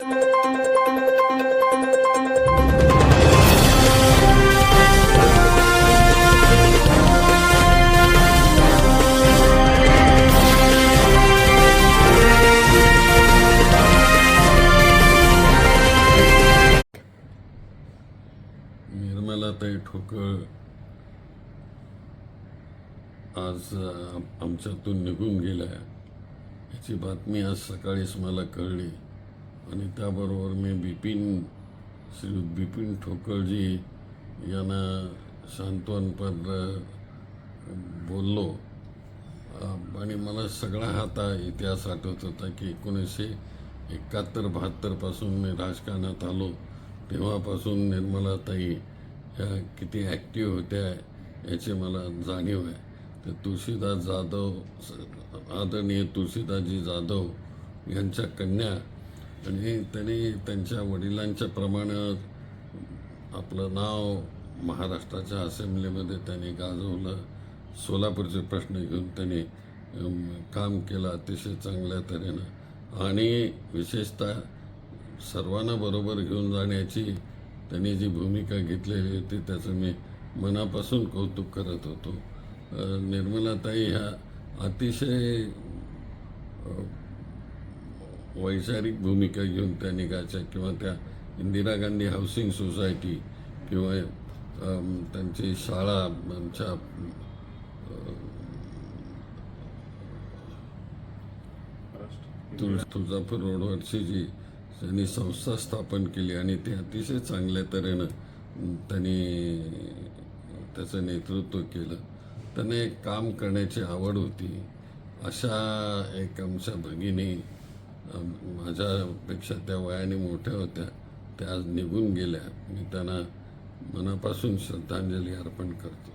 निर्मलाताई ठोकळ. आज आमच्यातून निघून गेल्या. याची बातमी आज सकाळीच मला कळली. आणि त्याबरोबर मी बिपिन श्री बिपिन ठोकळजी यांना सांत्वनपर बोललो. आणि मला सगळा हाता इतिहास आठवत होता की एकोणीसशे एकाहत्तर बहात्तरपासून मी राजकारणात आलो. तेव्हापासून निर्मलाताई ह्या किती ॲक्टिव्ह होत्या याची मला जाणीव आहे. तर तुळशीदास जाधव आदरणीय तुळशीदासजी जाधव यांच्या कन्या आणि त्यांनी त्यांच्या वडिलांच्या प्रमाणात आपलं नाव महाराष्ट्राच्या असेंब्लीमध्ये त्यांनी गाजवलं. सोलापूरचे प्रश्न घेऊन त्यांनी काम केलं अतिशय चांगल्या तऱ्हेनं. आणि विशेषतः सर्वांना बरोबर घेऊन जाण्याची त्यांनी जी भूमिका घेतलेली होती त्याचं मी मनापासून कौतुक करत होतो. निर्मलाताई ह्या अतिशय वैचारिक भूमिका घेऊन त्या निघायच्या किंवा त्या इंदिरा गांधी हाऊसिंग सोसायटी किंवा त्यांची शाळा आमच्या तुळ तुळजापूर रोडवरची जी त्यांनी संस्था स्थापन केली आणि ती अतिशय चांगल्या तऱ्हेनं त्यांनी त्याचं नेतृत्व केलं. त्यांना एक काम करण्याची आवड होती. अशा एक आमच्या भगिनी माझ्यापेक्षा त्या वयाने मोठ्या होत्या. त्या आज निघून गेल्या. मी त्यांना मनापासून श्रद्धांजली अर्पण करतो.